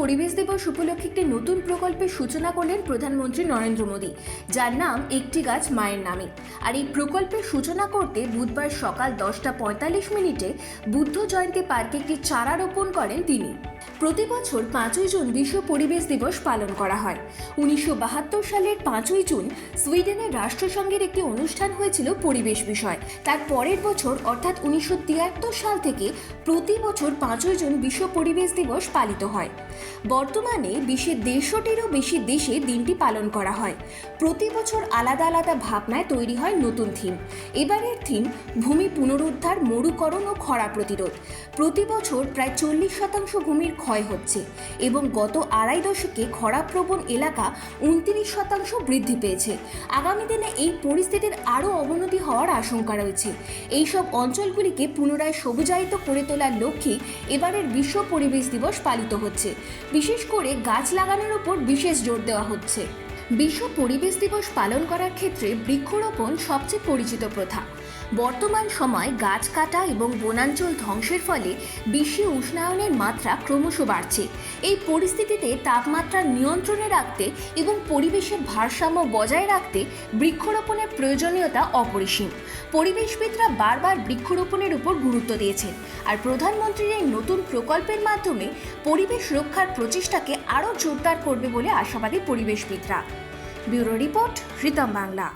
পরিবেশ দিবস উপলক্ষে একটি নতুন প্রকল্পের সূচনা করলেন প্রধানমন্ত্রী নরেন্দ্র মোদী, যার নাম একটি গাছ মায়ের নামে। আর এই প্রকল্পের সূচনা করতে বুধবার সকাল দশটা পঁয়তাল্লিশ মিনিটে বুদ্ধ জয়ন্তী পার্কে একটি চারা রোপণ করেন তিনি। প্রতি বছর পাঁচই জুন বিশ্ব পরিবেশ দিবস পালন করা হয়। উনিশশো বাহাত্তর সালের পাঁচই জুন সুইডেনের রাষ্ট্রসংঘের একটি অনুষ্ঠান হয়েছিল পরিবেশ বিষয়। তার পরের বছর, অর্থাৎ উনিশশো তিয়াত্তর সাল থেকে প্রতি বছর পাঁচই জুন বিশ্ব পরিবেশ দিবস পালিত হয়। বর্তমানে বিশ্বের দেড়শোটিরও বেশি দেশে দিনটি পালন করা হয়। প্রতি বছর আলাদা আলাদা ভাবনায় তৈরি হয় নতুন থিম। এবারের থিম, ভূমি পুনরুদ্ধার, মরুকরণ ও খরা প্রতিরোধ। প্রতি বছর প্রায় চল্লিশ শতাংশ ভূমির ক্ষয় হচ্ছে এবং গত আড়াই দশকে খরাপ্রবণ এলাকা উনত্রিশ শতাংশ বৃদ্ধি পেয়েছে। আগামী দিনে এই পরিস্থিতির আরও অবনতি হওয়ার আশঙ্কা রয়েছে। এইসব অঞ্চলগুলিকে পুনরায় সবুজায়িত করে তোলার লক্ষ্যে এবারের বিশ্ব পরিবেশ দিবস পালিত হচ্ছে। বিশেষ করে গাছ লাগানোর উপর বিশেষ জোর দেওয়া হচ্ছে। বিশ্ব পরিবেশ দিবস পালন করার ক্ষেত্রে বৃক্ষরোপণ সবচেয়ে পরিচিত প্রথা। বর্তমান সময় গাছ কাটা এবং বনাঞ্চল ধ্বংসের ফলে বিশ্বে উষ্ণায়নের মাত্রা ক্রমশ বাড়ছে। এই পরিস্থিতিতে তাপমাত্রা নিয়ন্ত্রণে রাখতে এবং পরিবেশের ভারসাম্য বজায় রাখতে বৃক্ষরোপণের প্রয়োজনীয়তা অপরিসীম। পরিবেশবিদরা বারবার বৃক্ষরোপণের উপর গুরুত্ব দিয়েছেন। আর প্রধানমন্ত্রীর এই নতুন প্রকল্পের মাধ্যমে পরিবেশ রক্ষার প্রচেষ্টাকে আরও জোরদার করবে বলে আশাবাদী পরিবেশবিদরা। Bureau report Ritam Bangla.